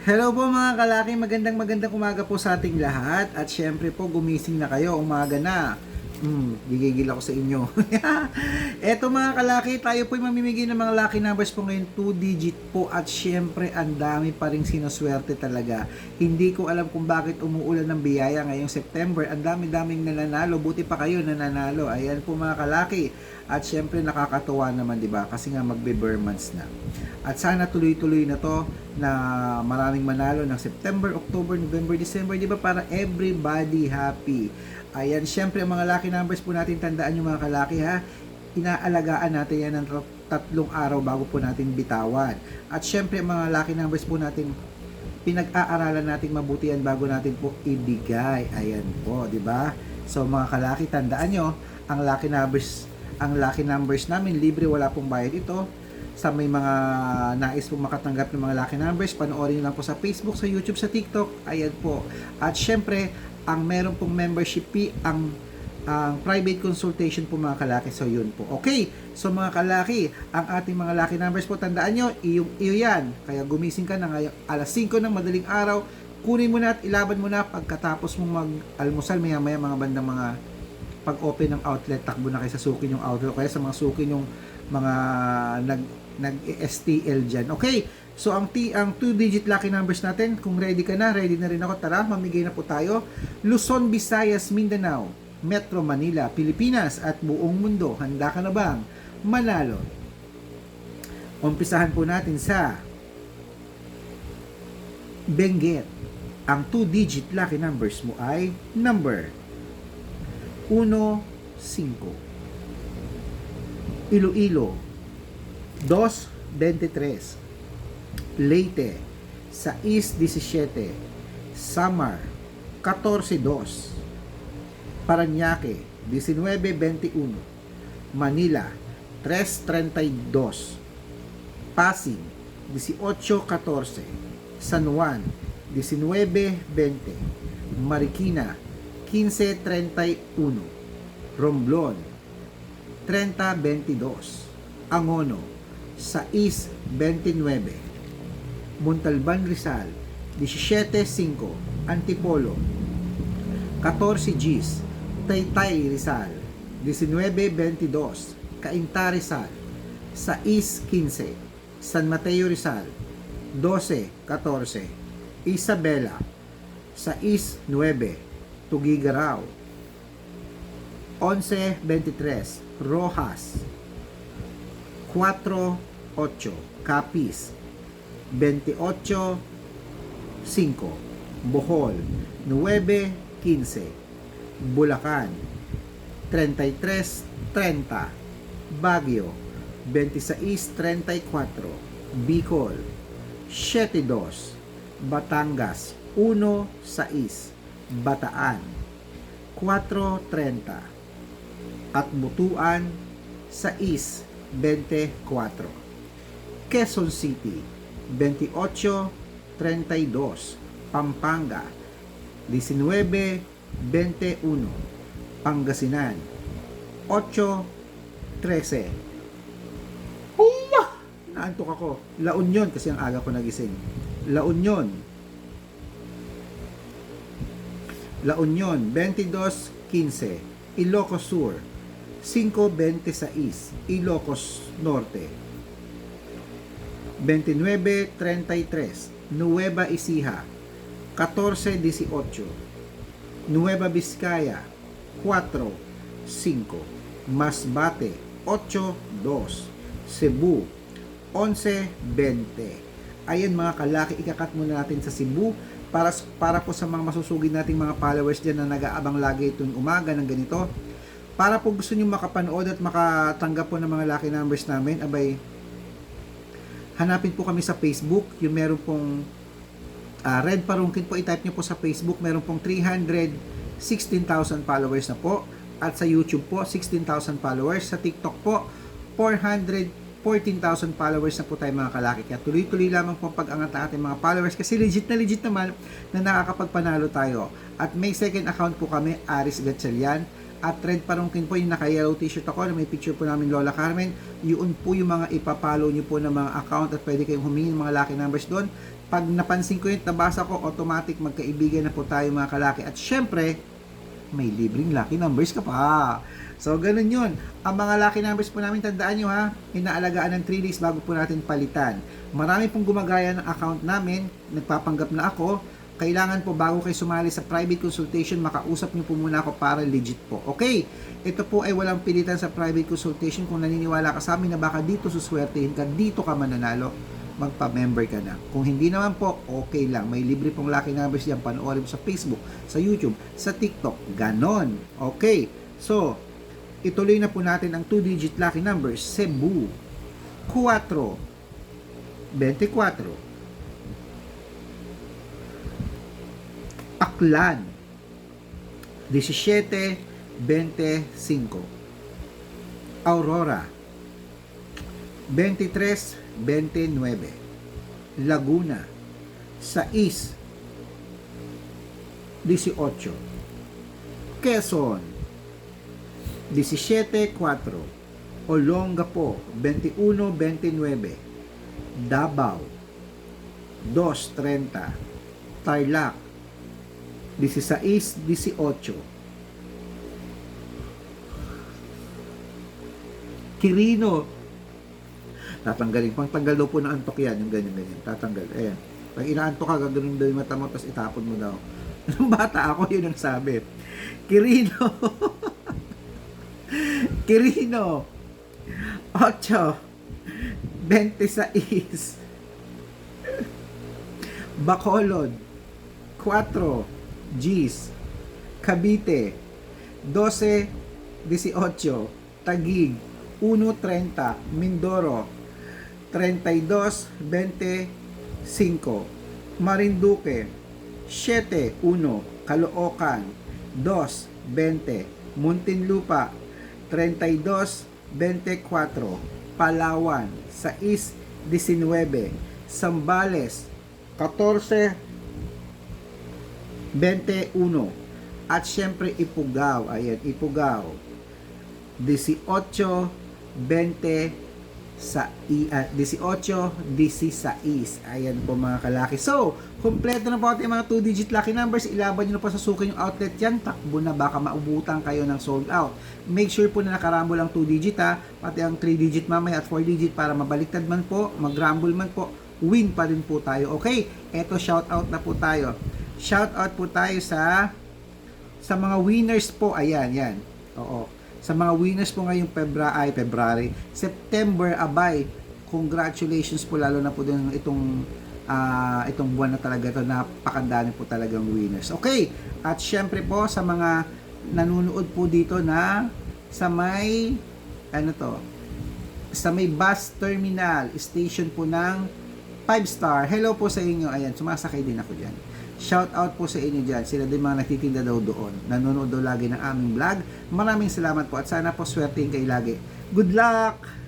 Hello po mga kalaki, magandang magandang umaga po sa ating lahat at syempre po gumising na kayo, umaga na. Hmm, gigigil ako sa inyo. Eto mga kalaki, tayo po mamimigay ng mga lucky numbers po ngayon, 2 digit po at syempre ang dami pa rin sinuswerte talaga. Hindi ko alam kung bakit umuulan ng biyaya ngayong September. Ang dami-daming nananalo, buti pa kayo nananalo. Ayan po mga kalaki. At syempre nakakatuwa naman 'di ba? Kasi nga magbe-bare months na. At sana tuloy-tuloy na 'to na maraming manalo ng September, October, November, December, 'di ba? Para everybody happy. Ayan, syempre ang mga lucky numbers po natin tandaan yung mga kalaki ha. Inaalagaan natin yan ng tat- tatlong araw bago po natin bitawan. At syempre ang mga lucky numbers po natin pinag-aaralan natin mabuti yan bago natin po ibigay. Ayan po, 'di ba? So mga kalaki, tandaan nyo, ang lucky numbers ang lucky numbers namin libre wala pong bayad ito. Sa may mga nais pong makatanggap ng mga lucky numbers panoorin lang po sa Facebook, sa YouTube, sa TikTok. Ayan po. At syempre ang meron pong membership fee ang ang private consultation po mga kalaki. So yun po. Okay. So mga kalaki ang ating mga lucky numbers po tandaan nyo iyo, iyo yan. Kaya gumising ka na ngayon alas 5 ng madaling araw kunin mo na at ilaban mo na pagkatapos mong mag-almusal maya maya mga bandang mga pag open ng outlet takbo na kayo sa suki yung outlet kaya sa mga suki yung mga nag nag STL diyan okay so ang T ang 2 digit lucky numbers natin kung ready ka na ready na rin ako. Tara mamigay na po tayo. Luzon Visayas Mindanao Metro Manila Pilipinas at buong mundo. Handa ka na bang manalo umpisahan po natin sa Benguet. Ang 2 digit lucky numbers mo ay number 1, 5. Iloilo, 2, 23. Leyte, 6, 17. Samar, 14, 2. Paranaque, 19, 21. Manila, 3, 32. Pasig, 18, 14. San Juan, 19, 20. Marikina, 15.31 Romblon 30.22 Angono 6.29 Montalban Rizal 17.5 Antipolo 14 Gs Taytay Rizal 19.22 Cainta Rizal 6.15 San Mateo Rizal 12.14 Isabela 6.9 Tugigaraw. 11.23 Rojas. 4.8 Capiz. 28.5 Bohol. 9.15 Bulacan. 33.30 Baguio. 26.34 Bicol. 7.2 Batangas. 1.6 Bataan. 4.30 at Butuan 6.24 Quezon City 28.32 Pampanga 19.21 Pangasinan 8.13 Uwa! Naantok ako. La Union kasi ang aga ko nagising. La Union La Union 22.15 Ilocos Sur 5.26 Ilocos Norte. 29.33 Nueva Ecija 14.18 Nueva Vizcaya 4.5 Masbate 8.2 Cebu 11.20 Ayan mga kalaki, ikakat muna natin sa Cebu para para po sa mga masusugid nating mga followers diyan na nag-aabang lagi tuwing umaga ng ganito. Para po gusto niyo makapanood at makatanggap po ng mga lucky numbers namin, abay hanapin po kami sa Facebook, yung meron pong uh, Red Parungkin po, i-type niyo po sa Facebook, meron pong 316,000 followers na po. At sa YouTube po, 16,000 followers. Sa TikTok po, 400 14,000 followers na po tayo mga kalaki. Kaya tuloy-tuloy lamang po pag-angat ang ating mga followers kasi legit na legit naman na nakakapagpanalo tayo. At may second account po kami, Aris Gatchalian. At Red Parungkin po yung naka-yellow t-shirt ako na may picture po namin Lola Carmen. Yun po yung mga ipapollow nyo po ng mga account at pwede kayong humingi ng mga lucky numbers doon. Pag napansin ko yun, nabasa ko, automatic magkaibigan na po tayo mga kalaki. At syempre, may libreng lucky numbers ka pa. So, ganun yun. Ang mga lucky numbers po namin, tandaan nyo ha, inaalagaan ng 3 days bago po natin palitan. Marami pong gumagaya ng account namin, nagpapanggap na ako. Kailangan po bago kayo sumali sa private consultation, makausap nyo po muna ako para legit po. Okay, ito po ay walang pilitan sa private consultation. Kung naniniwala ka sa amin na baka dito suswertehin ka, dito ka mananalo, magpa-member ka na. Kung hindi naman po, okay lang. May libre pong lucky numbers yan. Panoorin sa Facebook, sa YouTube, sa TikTok. Ganon. Okay. So, ituloy na po natin ang 2-digit lucky numbers. Cebu. 4. 24. Aklan. 17.25. Aurora. 23.29. Laguna. 6. 18. Quezon. 17.4. Olongapo. 21.29. Davao. 2.30. Tarlac. 16-18. Quirino. Tatanggalin. Pang tanggal daw po ng antok yan. Yung ganyan, ganyan. Tatanggal. Ayan. Pag inaantok ka, gagawin daw yung mata mo, tapos itapon mo daw. Nung bata ako, yun ang sabi. Quirino. Quirino. 8. 26. Bacolod. 4. Gis, Cavite, 12, 18, Tagig, 1.30, Mindoro, 32, 25, Marinduque, 7, 1, Caloocan, 2, 20, Muntinlupa, 32, 24, Palawan, 6, 19, Sambales, 14, 21. At syempre Ipugaw. Ayan, Ipugaw. 18, 20 sa uh, 18, 16. Ayan po mga kalaki. So, kumpleto na po ating mga 2 digit lucky numbers. Ilaban nyo na po sa suki yung outlet yan. Takbo na baka maubutan kayo ng sold out. Make sure po na nakaramble ang 2 digit ha. Pati ang 3 digit mamaya at 4 digit para mabaliktad man po, magramble man po, win pa rin po tayo. Okay? Eto shout out na po tayo. Shout out po tayo sa sa mga winners po. Ayan, yan. Oo. Sa mga winners po ngayong February, ay February, September, abay. Congratulations po lalo na po din itong ah, itong buwan na talaga to napakadami po talagang winners. Okay. At syempre po sa mga nanonood po dito na sa may ano to sa may bus terminal station po ng 5 star. Hello po sa inyo. Ayan, sumasakay din ako diyan. Shout out po sa inyo dyan. Sila din mga nagtitinda daw doon. Nanonood daw lagi ng aming vlog. Maraming salamat po at sana po swertein kayo lagi. Good luck!